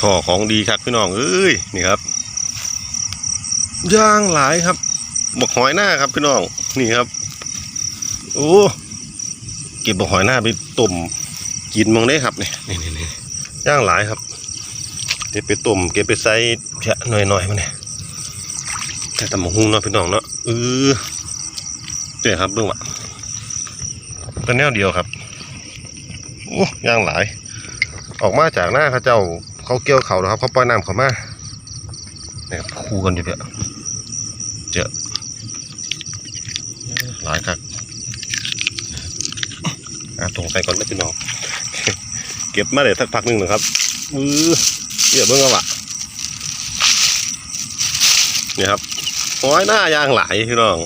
พ่อของดีครับพี่น้องเอ้ยนี่ครับย่างหลายครับบกหอยหน้าครับพี่น้องนี่ครับโอ้เก็บบกหอยหน้าไปต้มกินมองได้ครับเนี่นี่นี่นี่ย่างหลายครับเก็บไปต้มเก็บไปใส่แค่หน่อยๆมาเนี่ยแต่ตำหมกหุ้งเนาะพี่น้องเนาะเออเจ๋ครับเบื้องว่ะก็แนวเดียวครับโอ้ย่างหลาย ออกมาจากหน้าเขาเจ้า เขาเกี่ยวเขาแล้วครับ เขาปล่อยน้ำเขามาเนี่ยคู่กันอยู่เพื่อเจอหลายครับอะตรงใส่ก่อนไม่พี่น้องเก็บมาเดี๋ยวสักพักหนึ่งนะครับมือเดี๋ยวเบิ่งเอาวะนี่ครับหอยหน้ายางหลายพี่น้อง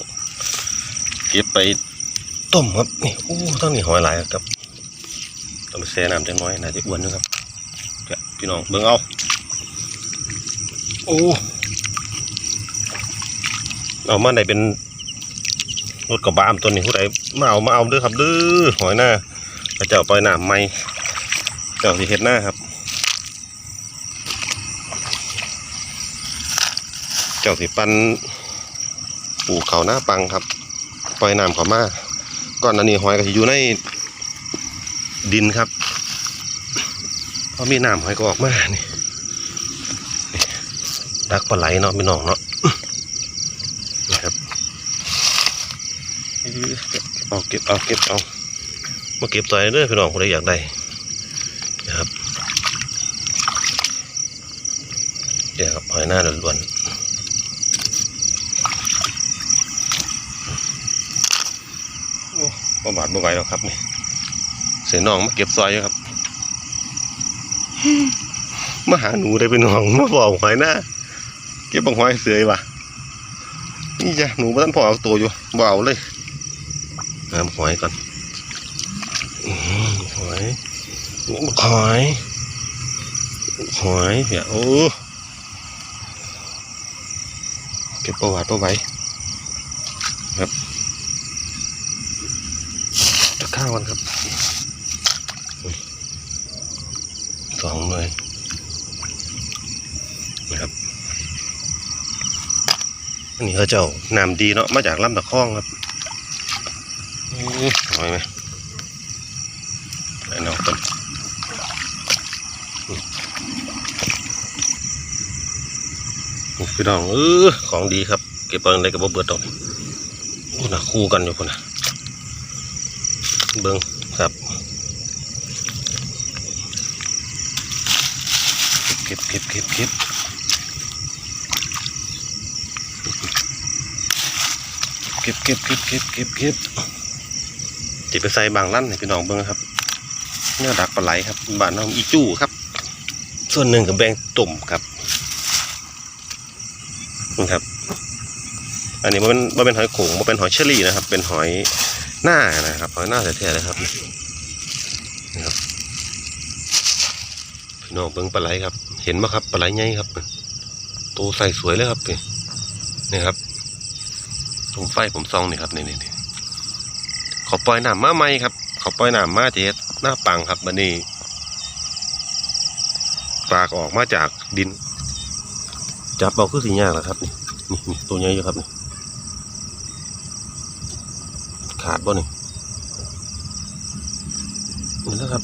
เก็บไปต้มครับนี่โอ้ต้องนี่หอยหลายครับต้องไปแช่น้ำจังน้อยน่าจะอ้วนนะครับ พี่น้องเบิ่งเอาโอ้เอามาไหนเป็นรถกระบะตัวนี้ผู้ใดมาเอามาเอาเด้อครับเด้อหอยหน้าพระเจ้าปล่อยน้ำไม่เจ้าสิเฮ็ดหน้าครับ เจ้าสิปันปลูกเขาหน้าปังครับปล่อยน้ำเขามาก่อนอันนี้หอยก็สิอยู่ในดินครับ พอมีน้ำหอยก็ออกมานี่นี่ดักปลาไหลเนาะพี่น้องเนาะนะครับเอาเก็บเอาเก็บเอามาเก็บตัวเด้อพี่น้องคนใดอยากได้นะครับเดี๋ยวครับหอยหน้าล้วนๆโอ้บ่บาดบ่ไหวแล้วครับนี่เสียน้องมาเก็บซอยอยู่ครับ มาหาหนูได้เป็นหองมาบอกหอยหน้าเก็บบังหอยเสือยวะนี่จ้ะหนูบ้านพ่อเอาตัวอยู่เอาเลยหาหอยก่อนหอยหอยหอยเดี๋ยวโอ้เก็บประวัติประไว้ครับจะข้าวกันครับอุ้ย สองเลยนะครับอันนี้เขาเจ้าน้ำดีเนาะมาจากลำตะคองครับอือหอยไหมไปน้องต้นพี่น้องเออของดีครับ เก็บไปอะไรกับบ่เบิดดอกโอ้นะคู่กันอยู่คนนะเบิ้งครับ เก็บเก็บเก็บเก็บเก็บเก็บเก็บเก็บเก็บเก็บจิไปใส่บางลั่นให้พี่น้องเบิ่งครับเนื้อดักปลาไหลครับบ้านน้องอีจู้ครับ ส่วนหนึ่งกับแบงตุ่มครับนี่ครับ อันนี้มันเป็นมันเป็นหอยโขงมันเป็นหอยเชอรี่นะครับ เป็นหอยหน้านะครับหอยหน้าแท้ๆเลยครับนี่ครับพี่ น้องเบิ่งปลาไหลครับ เห็นไหมครับปลาไหลใหญ่ครับตัวใส่สวยเลยครับนี่นี่ครับตรงไฟผมซองนี่ครับนี่นี่ขอปล่อยหน้ำมาไหมครับ ขอปล่อยหน้ำมาเจ็ดหน้าปังครับบันนี้ปลากออกมาจากดิน จับเอาคือสียากแหละครับนี่นี่ตัวใหญ่อยู่ครับนี่ขาดบ่นี่นี่นะครับ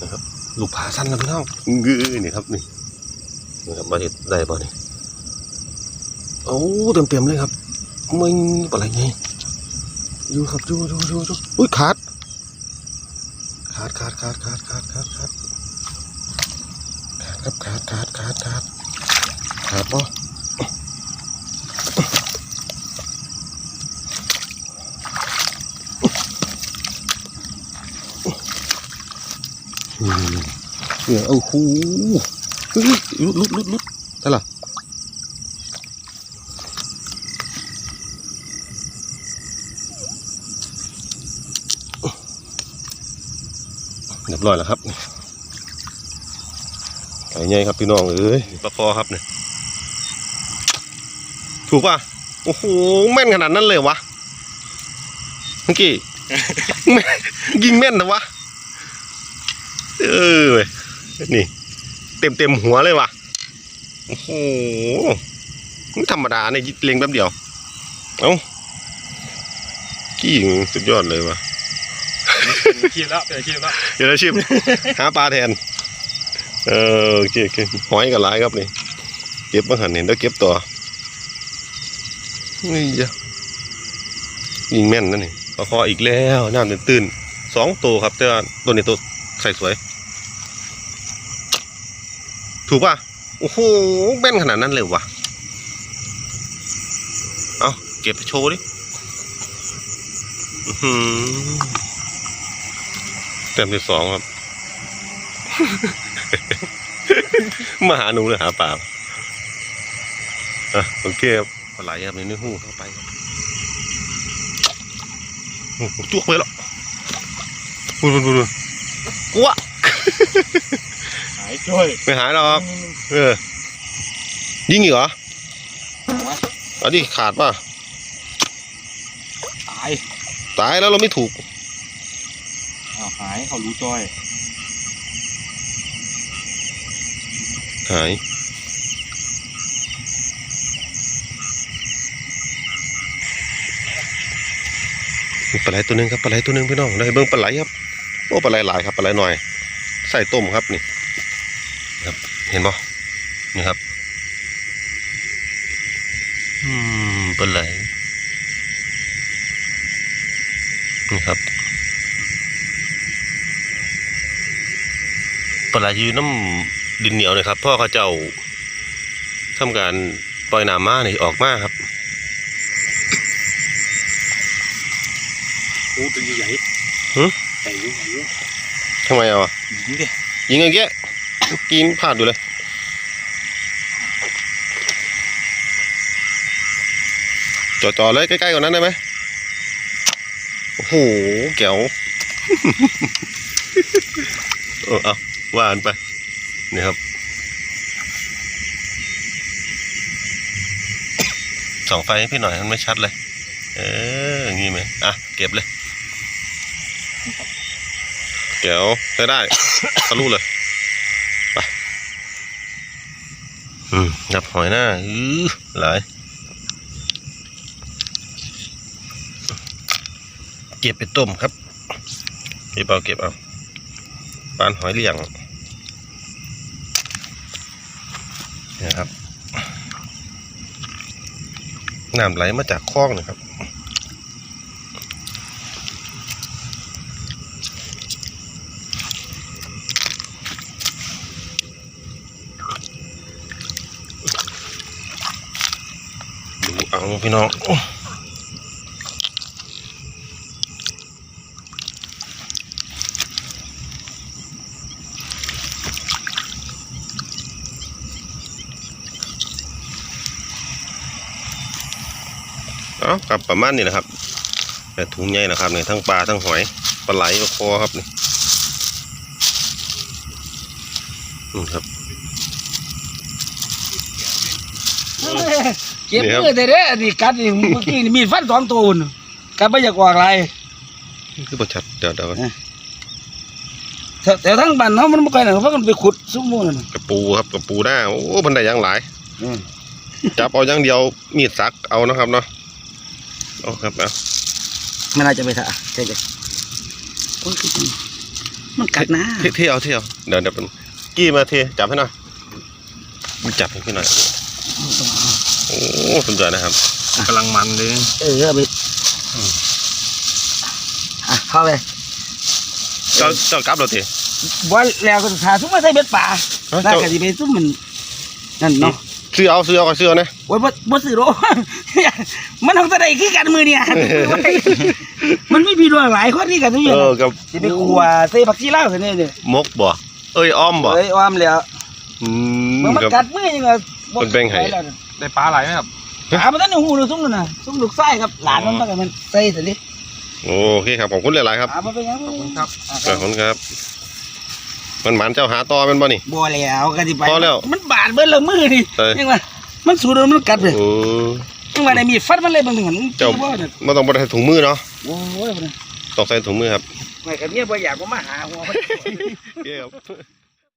นะครับลูกผาสั้นนะพี่น้องงือนี่ครับนี่นี่ครับมาเห็ดได้ป่ะนี่โอ้เต็มเต็มๆเลยครับไม่ปลาไหลไงอยู่ครับอยู่อยู่อยู่อยู่อุ้ยขาดขาดขาดขาดขาดขาดขาดขาดขาดครับขาดขาดขาดขาดขาดป่ะอืม เนี่ยโอ้โหเฮ้ยลุดลุดลุดลุดได้ละเรียบร้อยแล้วครับไก่ใหญ่ครับพี่น้องเอ้ยปลาคอครับเนี่ยถูกป่ะโอ้โหแม่นขนาดนั้นเลยวะเมื่อกี้แม่ยิงแม่นนะวะเออเว้ย นี่ เต็มเต็มหัวเลยวะโอ้โหไม่ธรรมดาเนี่ยเล็งแป๊บเดียว เอ้ากี้สุดยอดเลยวะคิดแล้วเปลี่ยนคิดแล้วเดี๋ยวอาชีพหาปลาแทน เออโอเคโอเคหอยกับหลายครับนี่ เก็บมาหันเห็นแล้วเก็บต่อนี่จ้ะยิงแม่นนั่นนี่ปลาคออีกแล้วน้ำตื้นๆสองตัวครับแต่ว่าตัวนี้ตัวใส่สวย ถูกป่ะโอ้โหแม่นขนาดนั้นเลยวะเอาเก็บไปโชว์ดิอื้อหือเต็มที่สองครับ มาหาหนูเลยหาปลาอะโอเคครับปลาไหลครับในนิ้วหูเข้าไปครับโอ้โหจุกไปแล้วบุญบุญบุญบุญกลัวหายช่วยไม่หายหรอกเออยิงอีกเหรอเอาดิขาดป่ะตายตายแล้วเราไม่ถูกอ้าวหายเขารู้จ้อย หายมีปลาไหลตัวหนึงครับปลาไหลตัวหนึงพี่น้องได้เบิ้งปลาไหลครับโอ้ปลาไหลหลายครับปลาไหลหน่อย ใส่ต้มครับนี่ครับ เห็นบ่นี่ครับ อืมปลาไหลนี่ครับปลาไหลอยู่น้ำดินเหนียวนะครับ พ่อเขาเจ้าทำการปล่อยน้ำมานี่ออกมาครับโอ้ตัวใหญ่หึใหญ่ใหญ่เยอะทำไมเอาอะยิงดิยิงอย่างเงี้ย กินพลาดอยู่เลยจอดๆเลยใกล้ๆกว่านั้นได้ไหมโอ้โหแก้วเออเอาว่ากันไปนี่ครับส่องไฟให้พี่หน่อยมันไม่ชัดเลย เอออย่างงี้ไหมอะ เก็บเลยแก้วใช้ได้ทะลุเลย ไป อืมจับหอยหน้าอือหลายเก็บไปต้มครับเก็บเอาเก็บเอาปานหอยเลี้ยงนะครับน้ำไหลมาจากคลองนะครับ พี่น้องเอากลับประมาณนี้นะครับแต่ถุงใหญ่นะครับเนี่ยทั้งปลาทั้งหอยปลาไหลปลาคอครับนี่อืมครับ เก็บนี่ครับมือแต่เด้อนี่กัดนี่เมื่อกี้นี่มีดฟันสองตัวน่ะกัดไม่อยากออกอะไรคือประชัดเดี๋ยวเดี๋ยวแต่แต่ทั้งบ้านเขามันไม่ค่อยหนักเพราะมันไปขุดซุ้มนู่นน่ะกระปูครับกระปูหน้าโอ้บันไดยังหลายอืมจับเอาอย่างเดียวมีดสักเอานะครับเนาะเอาครับเอาไม่น่าจะไปถ่าใช่ไหมโอ้ยมันกัดนะเที่เที่ยวเที่ยวเดี๋ยวเดี๋ยวเป็นกี้มาเทจับให้หน่อยจับให้พี่หน่อย โอ้สุดยอดนะครับกำลังมันเลยเออเอาไปอะเข้าไปเจ้าเจ้ากลับเราเทบ่แล้วก็ถ่าซุ้มมาใส่เบ็ดป่าเอ้าน่าเจ้าจะสิไปซุ้มมันนั่นเนาะซื้อเอาซื้อเอาก็ซื้อเอานะโอ้ยบ่บ่ซื้อโรมันเอาแต่ใดคือกันมือเนี่ยมันไม่มีดวงหลายคนที่กันทุกอเอย่างอกับสิไปขัวใส่ผักชีลาวซะเนี่ยเด้อมกบ่เอ้ยอ้อมบ่เอ้ยอ้อมแล้วอืมมันมาครับกัดมือยังไง มันแบ่งให้ ได้ปลาไหลไหมครับหามาตั้งในหูเลยซุ้มเลยนะซุ้มลูกไส้ครับ หลานมันมากับมันใส่สิดิโอเคครับขอบคุณหลายๆครับ หามาเป็นยังขอบคุณครับขอบคุณครับ มันหมันเจ้าหาต่อเป็นบ่นี่บัวแล้วกันที่ไป พอแล้ว มันบาดเบิ้ลละมือดิเอ้ยยังไงมันสูดแล้วมันกัดเลยโอ้ยังว่าได้มีดฟันมันเลยบางหนึ่งหันเจ้า บ่เนี่ยไม่ต้องไปใส่ถุงมือเนาะโอ้ยบ่เนี่ยต้องใส่ถุงมือครับไม่กับเมียบ่อยากบ่มาหาหัวเย้ครับ